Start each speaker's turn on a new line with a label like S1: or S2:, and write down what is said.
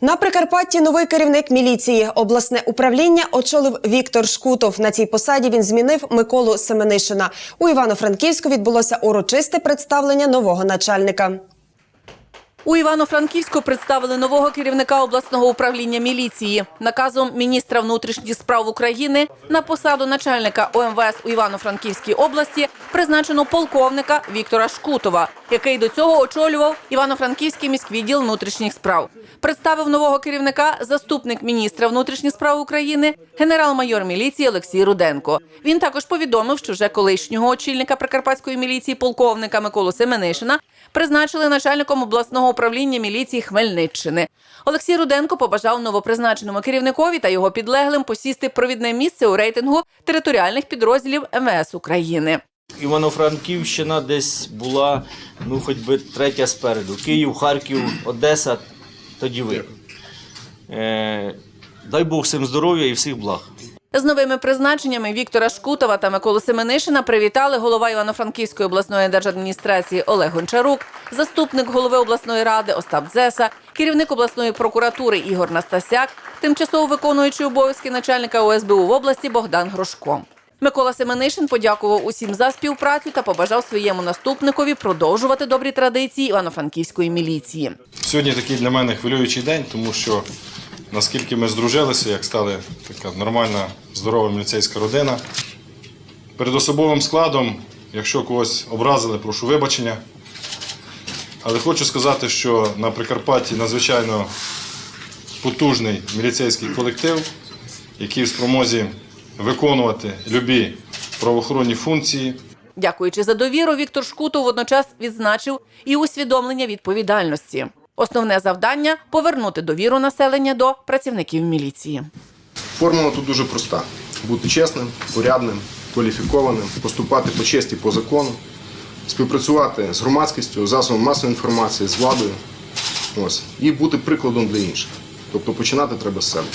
S1: На Прикарпатті новий керівник міліції. Обласне управління очолив Віктор Шкутов. На цій посаді він змінив Миколу Семенишина. У Івано-Франківську відбулося урочисте представлення нового начальника.
S2: У Івано-Франківську представили нового керівника обласного управління міліції. Наказом міністра внутрішніх справ України на посаду начальника ОМВС у Івано-Франківській області призначено полковника Віктора Шкутова, який до цього очолював Івано-Франківський міськвідділ внутрішніх справ. Представив нового керівника заступник міністра внутрішніх справ України, генерал-майор міліції Олексій Руденко. Він також повідомив, що вже колишнього очільника прикарпатської міліції полковника Миколу Семенишина призначили начальником обласного управління міліції Хмельниччини. Олексій Руденко побажав новопризначеному керівникові та його підлеглим посісти провідне місце у рейтингу територіальних підрозділів МВС України.
S3: Івано-Франківщина десь була, ну, хоч би третя спереду. Київ, Харків, Одеса, тоді ви. Е, дай Бог всім здоров'я і всіх благ.
S2: З новими призначеннями Віктора Шкутова та Миколи Семенишина привітали голова Івано-Франківської обласної держадміністрації Олег Гончарук, заступник голови обласної ради Остап Дзеса, керівник обласної прокуратури Ігор Настасяк, тимчасово виконуючий обов'язки начальника ОСБУ в області Богдан Грошко. Микола Семенишин подякував усім за співпрацю та побажав своєму наступникові продовжувати добрі традиції Івано-Франківської міліції.
S4: Сьогодні такий для мене хвилюючий день, тому що наскільки ми здружилися, як стали така нормальна, здорова міліцейська родина. Перед особовим складом, якщо когось образили, прошу вибачення. Але хочу сказати, що на Прикарпатті надзвичайно потужний міліцейський колектив, який в спромозі виконувати любі правоохоронні функції.
S2: Дякуючи за довіру, Віктор Шкутов водночас відзначив і усвідомлення відповідальності. Основне завдання повернути довіру населення до працівників міліції.
S5: Формула тут дуже проста: бути чесним, порядним, кваліфікованим, поступати по честі по закону, співпрацювати з громадськістю, засобом масової інформації, з владою. Ось і бути прикладом для інших. Тобто починати треба з себе.